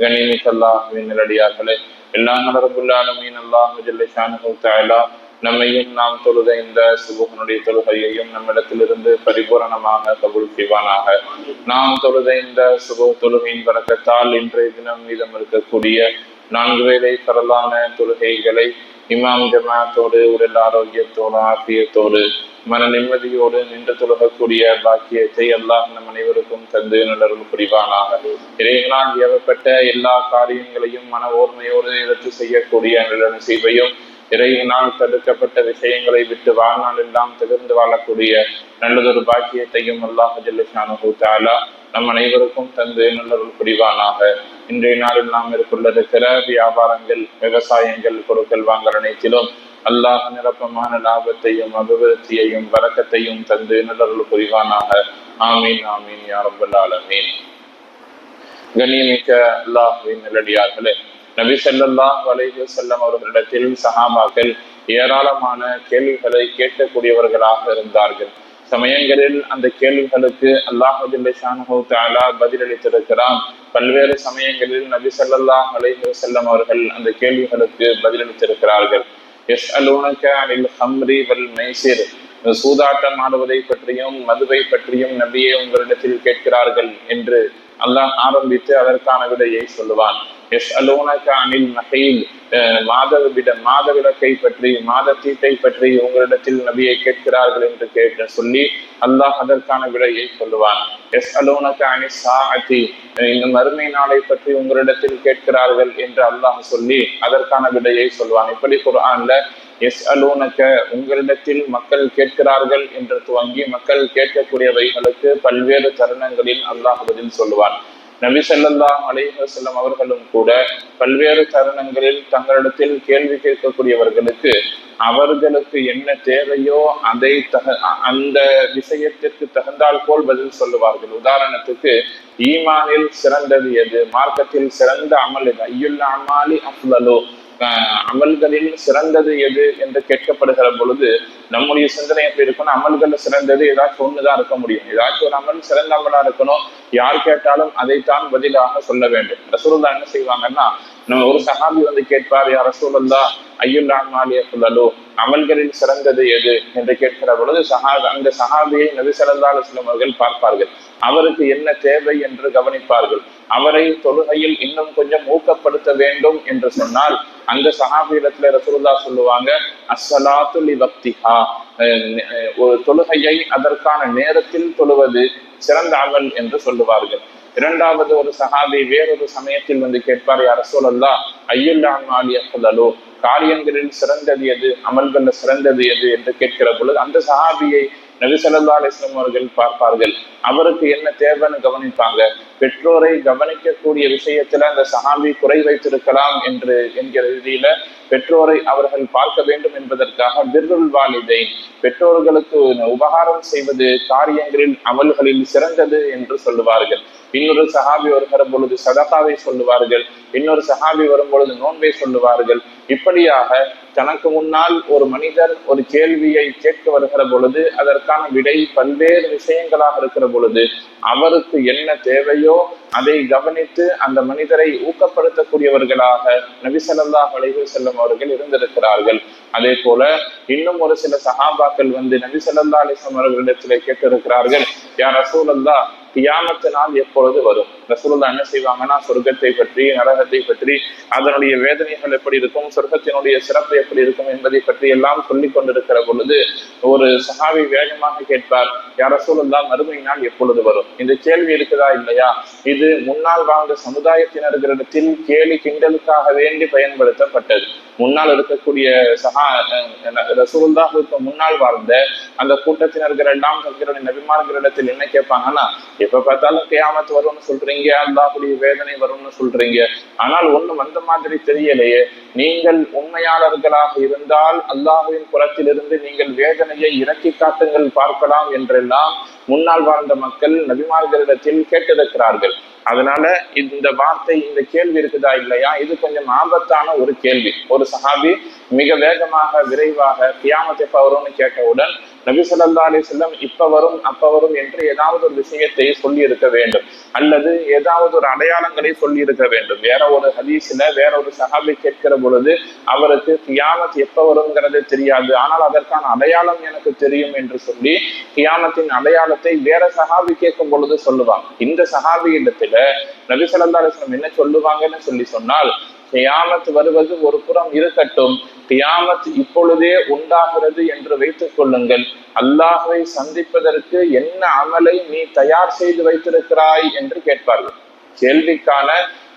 அல்லாஹுவின் நிலடியார்களே. எல்லா நலரபுல்லாலுமீன் அல்லாஹு ஜல்லிஷானு தாயலா நம்மையும் நாம் தொழுத இந்த சுபுகனுடைய தொழுகையையும் நம்மிடத்திலிருந்து பரிபூரணமாக கபுல் செய்வானாக. நாம் தொழுத இந்த சுப தொழுகையின் பறக்கத்தால் இன்றைய தினம் மீதம் இருக்கக்கூடிய நான்கு வேலை பரலான தொழுகைகளை இமாம் ஜமாத்தோடு உடல் ஆரோக்கியத்தோடு ஆசியத்தோடு மன நிம்மதியோடு நின்று தொழுகக்கூடிய பாக்கியத்தை எல்லாம் நம் அனைவருக்கும் தந்து நல்லருள் புரிவானாக. இறைவனால் ஏவப்பட்ட எல்லா காரியங்களையும் மன ஓர்மையோடு எடுத்து செய்யக்கூடிய நிலன செய்வையும் இறைவனால் தடுக்கப்பட்ட விஷயங்களை விட்டு வாழ்நாள் எல்லாம் திகழ்ந்து வாழக்கூடிய நல்லதொரு பாக்கியத்தையும் அல்லாஹ் ஜல்லுஷானு நம் அனைவருக்கும் தந்து நல்லருள் புரிவானாக. இன்றைய நாளில் நாம் மேற்கொண்டிருக்கிற வியாபாரங்கள் விவசாயங்கள் பொருட்கள் வாங்கல் அனைத்திலும் அல்லாஹ் நிரப்பமான லாபத்தையும் அபிவிருத்தியையும் வழக்கத்தையும் தந்து நல்லருள் புரிவானாக. ஆமீன் ஆமீன் யாரபுல் ஆலமீன். கண்ணியமிக்க அல்லாஹுவின் நிலடியார்களே நபி ஸல்லல்லாஹு அலைஹி செல்லம் அவர்களிடத்தில் சஹாபாக்கள் ஏராளமான கேள்விகளை கேட்கக்கூடியவர்களாக இருந்தார்கள். சமயங்களில் அந்த கேள்விகளுக்கு அல்லாஹு தாலா பதிலளித்திருக்கிறான். பல்வேறு சமயங்களில் நபி ஸல்லல்லாஹு அலைஹி செல்லம் அவர்கள் அந்த கேள்விகளுக்கு பதிலளித்திருக்கிறார்கள். எஸ் அலூனக அனில் ஹம்ரி வல் மைசிர் சூதாட்டம் ஆடுவதை பற்றியும் மதுவை பற்றியும் நபியே உங்களிடத்தில் கேட்கிறார்கள் என்று அல்லாஹ் ஆரம்பித்து அதற்கான விடையை சொல்லுவான். எஸ் அலோனக அனில் மகையில் மாத மாத விளக்கை பற்றி மாத தீட்டை பற்றி உங்களிடத்தில் நபியை கேட்கிறார்கள் என்று கேட்டு சொல்லி அல்லாஹ் அதற்கான விடையை சொல்லுவான். எஸ் அலோனக அனி சாஅத்தி இந்த மறுமை நாளை பற்றி உங்களிடத்தில் கேட்கிறார்கள் என்று அல்லாஹ் சொல்லி அதற்கான விடையை சொல்வான் இப்படி குரான்ல எஸ் அலூனக்க உங்களிடத்தில் மக்கள் கேட்கிறார்கள் என்று துவங்கி மக்கள் கேட்கக்கூடியவைகளுக்கு பல்வேறு தருணங்களில் அல்லாஹ் பதில் சொல்லுவான். நபி செல்லல்லாம் அலைஹி செல்லம் அவர்களும் கூட பல்வேறு தருணங்களில் தங்களிடத்தில் கேள்வி கேட்கக்கூடியவர்களுக்கு அவர்களுக்கு என்ன தேவையோ அதை தக அந்த விஷயத்திற்கு தகுந்தால் போல் பதில் சொல்லுவார்கள். உதாரணத்துக்கு ஈமானில் சிறந்தது எது? மார்க்கத்தில் சிறந்த அமல் எது? ஐயுல்ல அமாலி அஃலலோ அமல்களில் சிறந்தது எது என்று கேட்கப்படுகிற பொழுது நம்முடைய சிந்தனை எப்படி இருக்கணும் அமல்கள் சிறந்தது ஏதாச்சும் ஒண்ணுதான் இருக்க முடியும். ஏதாச்சும் ஒரு அமல் சிறந்த அமலா இருக்கணும். யார் கேட்டாலும் அதைத்தான் பதிலாக சொல்ல வேண்டும். ரசூல்லா என்ன செய்வாங்கன்னா நம்ம ஒரு சகாபி வந்து கேட்பார் யார் ரசூலுல்லா ஐயுல்லான் மாலிய சொல்லலோ அமல்களில் சிறந்தது எது? என்று கேட்கிற பொழுது சஹா அந்த சஹாபியை நபி ஸல்லல்லாஹு அலைஹி அவர்கள் பார்ப்பார்கள். அவருக்கு என்ன தேவை என்று கவனிப்பார்கள். அவரை தொழுகையில் இன்னும் கொஞ்சம் ஊக்கப்படுத்த வேண்டும் என்று சொன்னால் அந்த சஹாபியிடத்துல ரசூல்லா சொல்லுவாங்க அஸ்ஸலாத்துலி பக்திஹா ஒரு தொழுகையை அதற்கான நேரத்தில் தொழுவது சிறந்த அமல் என்று சொல்லுவார்கள். இரண்டாவது ஒரு சஹாபி வேறொரு சமயத்தில் வந்து கேட்பார் யார் ரசூலல்லா ஐயுல்லான் மாலிய சொல்லலோ காரியங்களில் சிறந்தது எது? அமல்கள்ல சிறந்தது எது? என்று கேட்கிற பொழுது அந்த சஹாபியை நபி ஸல்லல்லாஹு அவர்கள் பார்ப்பார்கள். அவருக்கு என்ன தேவைன்னு கவனிப்பாங்க? பெற்றோரை கவனிக்கக்கூடிய விஷயத்துல அந்த சஹாபி குறை வைத்திருக்கலாம் என்று என்கிற ரீதியில பெற்றோரை அவர்கள் பார்க்க வேண்டும் என்பதற்காக பிர்ருல் வாலிதை பெற்றோர்களுக்கு உபகாரம் செய்வது காரியங்களில் அமல்களில் சிறந்தது என்று சொல்லுவார்கள். இன்னொரு சஹாபி வருகிற பொழுது சதகாவை சொல்லுவார்கள். இன்னொரு சஹாபி வரும் பொழுது நோன்பை சொல்லுவார்கள். இப்படியாக தனக்கு முன்னால் ஒரு மனிதர் ஒரு கேள்வியை கேட்க வருகிற பொழுது அதற்கான விடை பல்வேறு விஷயங்களாக இருக்கிற பொழுது அவருக்கு என்ன தேவையோ அதை கவனித்து அந்த மனிதரை ஊக்கப்படுத்தக்கூடியவர்களாக நபி ஸல்லல்லாஹு அலைஹி அவர்கள் இருந்திருக்கிறார்கள். அதே போல இன்னும் ஒரு சில சஹாபாக்கள் வந்து நபிசல்லா அலிசம் அவர்களிடத்திலே கேட்டிருக்கிறார்கள் யார் அசூலந்தா கியாமத்து நாள் எப்பொழுது வரும்? ரசூலுல்லா என்ன செய்வாங்கன்னா சொர்க்கத்தை பற்றி நரகத்தை பற்றி அதனுடைய வேதனைகள் எப்படி இருக்கும் சொர்க்கத்தினுடைய சிறப்பு எப்படி இருக்கும் என்பதை பற்றி எல்லாம் சொல்லி கொண்டிருக்கிற பொழுது ஒரு சகாவி வேகமாக கேட்பார் யார் ரசூலுல்லா மறுமை நாள் எப்பொழுது வரும்? இந்த கேள்வி இருக்குதா இல்லையா? இது முன்னால் வாழ்ந்த சமுதாயத்தினர்களிடத்தில் கேலி கிண்டலுக்காக வேண்டி பயன்படுத்தப்பட்டது. முன்னால் இருக்கக்கூடிய சஹா ரசூலுல்லாஹுக்கு முன்னால் வாழ்ந்த அந்த கூட்டத்தினர்கள் எல்லாம் தங்களுடைய நபிமார்களிடத்தில் என்ன கேட்பாங்கன்னா எப்ப பார்த்தாலும் கேமத்து வரும்னு சொல்றீங்க சொல்றீங்க அல்லாஹுடைய வேதனை வரும்னு சொல்றீங்க. ஆனால் ஒண்ணும் அந்த மாதிரி தெரியலையே. நீங்கள் உண்மையாளர்களாக இருந்தால் அல்லாஹுவின் புறத்திலிருந்து நீங்கள் வேதனையை இறக்கி காட்டுங்கள் பார்க்கலாம் என்றெல்லாம் முன்னால் வாழ்ந்த மக்கள் நபிமார்களிடத்தில் கேட்டிருக்கிறார்கள். அதனால இந்த வார்த்தை இந்த கேள்வி இருக்குதா இல்லையா? இது கொஞ்சம் ஆபத்தான ஒரு கேள்வி. ஒரு சஹாபி மிக வேகமாக விரைவாக கியாமத்தை பவரும்னு கேட்டவுடன் நபிசல்லா அலி செல்லம் இப்ப வரும் அப்ப வரும் என்று ஏதாவது ஒரு விஷயத்தை சொல்லி இருக்க வேண்டும். அல்லது ஏதாவது ஒரு அடையாளங்களை சொல்லி இருக்க வேண்டும். வேற ஒரு ஹதீஸ்ல வேற ஒரு சஹாபி கேட்கிற பொழுது அவருக்கு கியாமத் எப்ப வருங்கிறது தெரியாது. ஆனால் அதற்கான அடையாளம் எனக்கு தெரியும் என்று சொல்லி கியாமத்தின் அடையாளத்தை வேற சஹாபி கேட்கும் பொழுது சொல்லுவாங்க. இந்த சஹாபி இடத்துல நபி ஸல்லல்லாஹு என்ன சொல்லுவாங்கன்னு சொல்லி சொன்னால் கியாமத் வருவது ஒரு புறம் இருக்கட்டும். கியாமத் இப்பொழுதே உண்டாகிறது என்று வைத்துக் கொள்ளுங்கள். அல்லாஹை சந்திப்பதற்கு என்ன அமலை நீ தயார் செய்து வைத்திருக்கிறாய் என்று கேட்பார்கள். கேள்விக்கான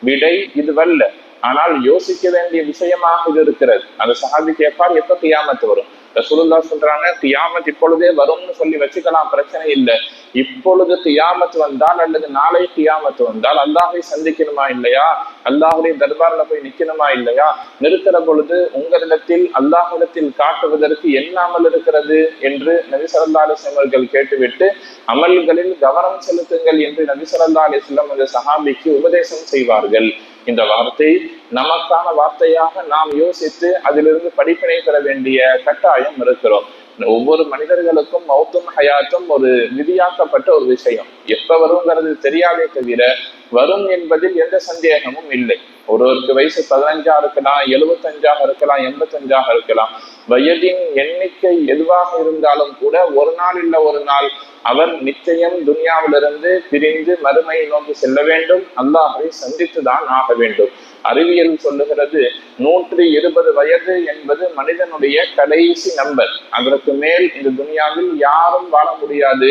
விடை இதுவல்ல. ஆனால் யோசிக்க வேண்டிய விஷயமாக இது இருக்கிறது. அந்த சஹாபி கேட்பார் எப்ப தியாமத்து வரும்? ரசூலுல்லா சொல்றாங்க தியாமத் இப்பொழுதே வரும்னு சொல்லி வச்சுக்கலாம் பிரச்சனை இல்லை. இப்பொழுது தியாமத் வந்தால் அல்லது நாளை தியாமத் வந்தால் அல்லாஹை சந்திக்கணுமா இல்லையா? அல்லாஹுடைய தர்பாரில் போய் நிக்கணுமா இல்லையா? நிறுத்துற பொழுது உங்களிடத்தில் அல்லாஹிடத்தில் காட்டுவதற்கு என்ன அமல் இருக்கிறது? என்று நபி ஸல்லல்லாஹு கேட்டுவிட்டு அமல்களில் கவனம் செலுத்துங்கள் என்று நபி ஸல்லல்லாஹு அந்த சஹாபிக்கு உபதேசம் செய்வார்கள். இந்த வார்த்தை நமக்கான வார்த்தையாக நாம் யோசித்து அதிலிருந்து படிப்பினை பெற வேண்டிய கட்டாயம் இருக்கிறோம். ஒவ்வொரு மனிதர்களுக்கும் மௌத்தும் ஹயாத்தும் ஒரு விதியாக்கப்பட்ட ஒரு விஷயம். எப்ப வருங்கிறது தெரியாதே தவிர வரும் என்பதில் எந்த சந்தேகமும் இல்லை. ஒருவருக்கு வயசு பதினஞ்சா இருக்கலாம் எழுபத்தஞ்சாக இருக்கலாம் எண்பத்தஞ்சாக இருக்கலாம். வயதின் எண்ணிக்கை எதுவாக இருந்தாலும் கூட ஒரு நாள் இல்ல ஒரு நாள் அவர் நிச்சயம் துன்யாவிலிருந்து பிரிந்து மறுமையை நோக்கி செல்ல வேண்டும். அல்லாஹை சந்தித்துதான் ஆக வேண்டும். அறிவியல் சொல்லுகிறது நூற்றி இருபது வயது என்பது மனிதனுடைய கடைசி நம்பர் அதற்கு மேல் இந்த துனியாவில் யாரும் வாழ முடியாது.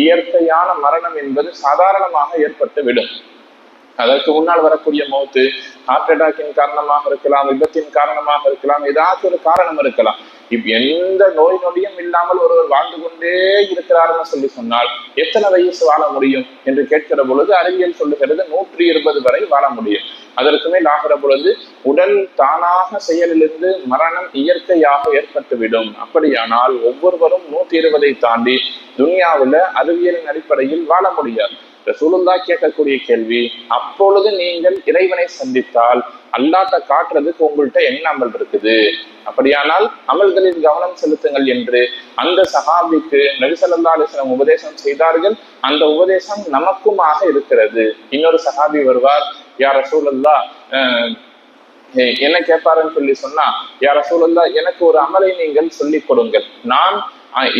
இயற்கையான மரணம் என்பது சாதாரணமாக ஏற்பட்டு விடும் அதற்கு முன்னால் வரக்கூடிய மௌத்து ஹார்ட் அட்டாக்கின் காரணமாக இருக்கலாம் விபத்தின் காரணமாக இருக்கலாம் ஏதாச்சும் ஒரு காரணம் இருக்கலாம். இப் எந்த நோய் நொடியும் இல்லாமல் ஒருவர் வாழ்ந்து கொண்டே இருக்கிறார்னு சொல்லி சொன்னால் எத்தனை வயசு வாழ முடியும் என்று கேட்கிற பொழுது அறிவியல் சொல்லுகிறது நூற்றி இருபது வரை வாழ முடியும். அதற்குமே மேல் ஆகிற பொழுது உடல் தானாக செயலிலிருந்து மரணம் இயற்கையாக ஏற்பட்டுவிடும். அப்படியானால் ஒவ்வொருவரும் நூத்தி இருபதை தாண்டி துனியாவுல அறிவியலின் அடிப்படையில் வாழ முடியாது. ரசூலுல்லா கேட்கக்கூடிய கேள்வி அப்பொழுது நீங்கள் இறைவனை சந்தித்தால் அல்லாட்ட காட்டுறதுக்கு உங்கள்கிட்ட என்ன அமல் இருக்குது? அப்படியானால் அமல்களில் கவனம் செலுத்துங்கள் என்று அந்த சகாபிக்கு நபிசல்லா அலிஸ்லாம் உபதேசம் செய்தார்கள். அந்த உபதேசம் நமக்குமாக இருக்கிறது. இன்னொரு சகாபி வருவார். யார் சூழல்லா என்ன கேட்பாருன்னு சொல்லி சொன்னா யார சூழல்லா எனக்கு ஒரு அமலை நீங்கள் சொல்லிக் கொடுங்கள். நான்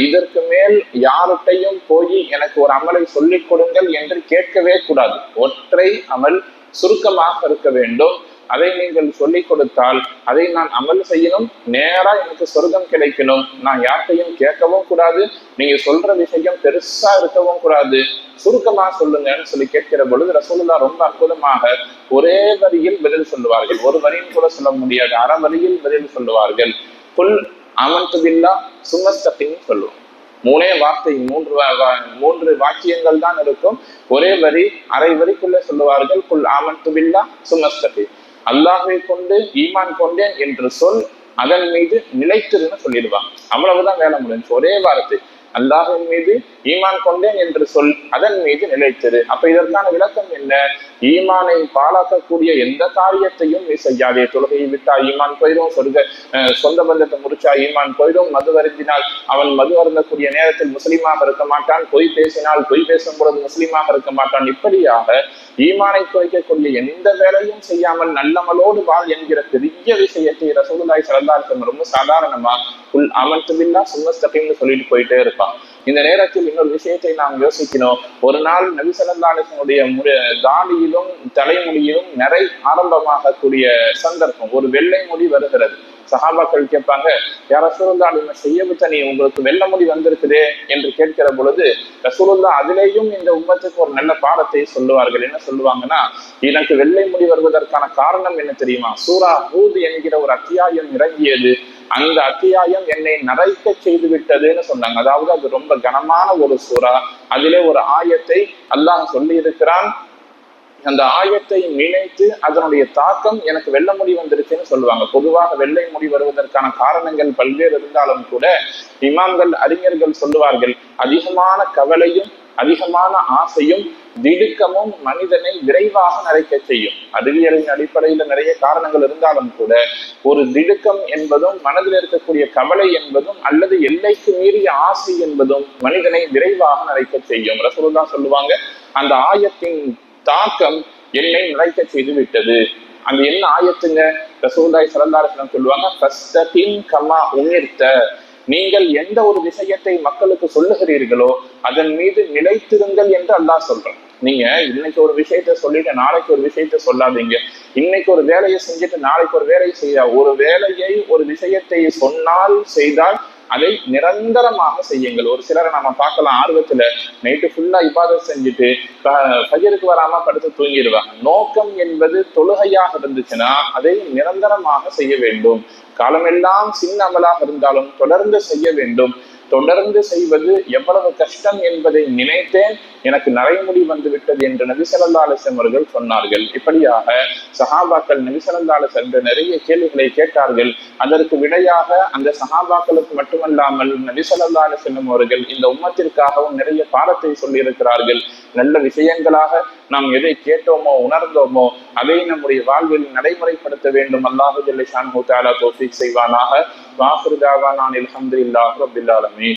இதற்கு மேல் யார்கிட்டையும் போய் எனக்கு ஒரு அமலை சொல்லிக் கொடுங்கள் என்று கேட்கவே கூடாது. ஒற்றை அமல் சுருக்கமாக இருக்க வேண்டும். அதை நீங்கள் சொல்லிக் கொடுத்தால் அதை நான் அமல் செய்யணும் நேரா எனக்கு சொர்க்கம் கிடைக்கணும். நான் யார்கிட்டையும் கேட்கவும் கூடாது நீங்க சொல்ற விஷயம் பெருசா இருக்கவும் கூடாது. சுருக்கமா சொல்லுங்கன்னு சொல்லி கேட்கிற பொழுது ரசோல்லா ரொம்ப அற்புதமாக ஒரே வரியில் பதில் சொல்லுவார்கள். ஒரு வரியும் கூட சொல்ல முடியாது அரை வரியில் பதில் சொல்லுவார்கள். புல் அமன்து பில்லா சுமஸ்தபின்னு சொல்லுவோம். மூணே வார்த்தை மூன்று மூன்று வாக்கியங்கள் தான் இருக்கும். ஒரே வரி அரை வரிக்குள்ள சொல்லுவார்கள் புல் ஆமன்து பில்லா சுமஸ்தபி அல்லாஹை கொண்டு ஈமான் கொண்டேன் என்று சொல் அதன் மீது நிலைத்திருன்னு சொல்லிடுவான் அவ்வளவுதான் வேலை முடிஞ்சு. ஒரே வார்த்தை. அல்லாஹின் மீது ஈமான் கொண்டேன் என்று சொல் அதன் மீது நிலைத்தது அப்ப இதற்கான விளக்கம் என்ன? ஈமானை பாழாக்கக்கூடிய எந்த காரியத்தையும் நீ செய்யாதே. தொழுகையை விட்டா ஈமான் போயிடும் சொர்க்க அஹ், சொந்த பந்தத்தை முடிச்சா ஈமான் போயிடும். மது வருந்தினால் அவன் மது அருந்தக்கூடிய நேரத்தில் முஸ்லீமாக இருக்க மாட்டான். பொய் பேசினால் பொய் பேசும் பொழுது முஸ்லீமாக இருக்க மாட்டான். இப்படியாக ஈமானை குறைக்கக்கூடிய எந்த வேலையும் செய்யாமல் நல்லமலோடு வாழ் என்கிற பெரிய விஷயத்தை ரசூலுல்லாஹி ஸல்லல்லாஹு ரொம்ப சாதாரணமா உள் அமர்த்துபில்லா சும்மஸ்தகிம்னு சொல்லிட்டு போயிட்டே இருப்பான் இந்த நேரத்தில் இன்னொரு விஷயத்தை நாம் யோசிக்கணும் ஒரு நாள் நபி ஸல்லல்லாஹு தாடியிலும் தலைமுடியிலும் நிறை ஆரம்பமாகக்கூடிய சந்தர்ப்பம். ஒரு வெள்ளை முடி வருகிறது. சஹாபாக்கள் கேட்பாங்க யார் ரசூலுல்லா என்ன செய்ய நீ உங்களுக்கு வெள்ள முடி வந்திருக்குதே? என்று கேட்கிற பொழுது ரசூலுல்லா அதிலேயும் இந்த உம்மத்துக்கு ஒரு நல்ல பாடத்தை சொல்லுவார்கள். என்ன சொல்லுவாங்கன்னா எனக்கு வெள்ளை முடி வருவதற்கான காரணம் என்ன தெரியுமா? சூரா ஹூத் என்கிற ஒரு அத்தியாயம் இறங்கியது. அந்த அத்தியாயம் என்னை நரைக்க செய்து விட்டதுன்னு சொன்னாங்க. அதாவது அது ரொம்ப கனமான ஒரு சூறா. அதிலே ஒரு ஆயத்தை அல்லாஹ் சொல்லி இருக்கிறான் அந்த ஆயத்தை நினைத்து அதனுடைய தாக்கம் எனக்கு வெள்ளை முடி வந்துருச்சுன்னு சொல்லுவாங்க. பொதுவாக வெள்ளை முடி வருவதற்கான காரணங்கள் பல்வேறு இருந்தாலும் கூட இமாம்கள் அறிஞர்கள் சொல்லுவார்கள் அதிகமான கவலையும் அதிகமான ஆசையும் திடுக்கமும் மனிதனை விரைவாக நிறைக்க செய்யும். அறிவியலின் அடிப்படையில நிறைய காரணங்கள் இருந்தாலும் கூட ஒரு திடுக்கம் என்பதும் மனதில் இருக்கக்கூடிய கவலை என்பதும் அல்லது எல்லைக்கு மீறிய ஆசை என்பதும் மனிதனை விரைவாக நிறைக்க செய்யும். ரசூலுல்லா சொல்லுவாங்க அந்த ஆயத்தின் தாக்கம் என்னை நிறைக்க செய்து விட்டது அந்த என்ன ஆயத்துங்க? ரசூல்லாய் சலந்தாரசனம் சொல்லுவாங்க கமா உமிர்த்த. நீங்கள் எந்த ஒரு விஷயத்தை மக்களுக்கு சொல்லுகிறீர்களோ அதன் மீது நிலைத்திருங்கள் என்று அல்லாஹ் சொல்றேன். நீங்க இன்னைக்கு ஒரு விஷயத்த சொல்லிட்டு நாளைக்கு ஒரு விஷயத்த சொல்லாதீங்க. இன்னைக்கு ஒரு வேலையை செஞ்சுட்டு நாளைக்கு ஒரு வேலையை செய்யா ஒரு வேலையை ஒரு விஷயத்தை சொன்னால் செய்தால் அதை நிரந்தரமாக செய்யுங்கள். ஒரு சிலரை நம்ம பார்க்கலாம். ஆர்வத்துல நைட்டு ஃபுல்லா இபாதத் செஞ்சுட்டு ப- வராம படுத்து தூங்கிடுவாங்க. நோக்கம் என்பது தொழுகையாக இருந்துச்சுன்னா அதை நிரந்தரமாக செய்ய வேண்டும். காலமெல்லாம் சின்ன அமலாக இருந்தாலும் தொடர்ந்து செய்ய வேண்டும். தொடர்ந்து செய்வது எவ்வளவு கஷ்டம் என்பதை நினைத்தேன். எனக்கு நரைமுடி வந்து விட்டது என்று நபிசல்லா அவர்கள் சொன்னார்கள். இப்படியாக சஹாபாக்கள் நபிசல்லா என்று நிறைய கேள்விகளை கேட்டார்கள். அதற்கு விடையாக அந்த சஹாபாக்களுக்கு மட்டுமல்லாமல் நபிசல்லா அவர்கள் இந்த உம்மத்திற்காகவும் நிறைய பாடத்தை சொல்லியிருக்கிறார்கள். நல்ல விஷயங்களாக நாம் எதை கேட்டோமோ உணர்ந்தோமோ அதை நம்முடைய வாழ்வில் நடைமுறைப்படுத்த வேண்டும். அல்லாஹு ஜல்லிஷான் தோஃபிக் செய்வானாக. வாஹிருதாவா நான் அல்ஹம்துலில்லாஹி ரப்பில் ஆலமீன்.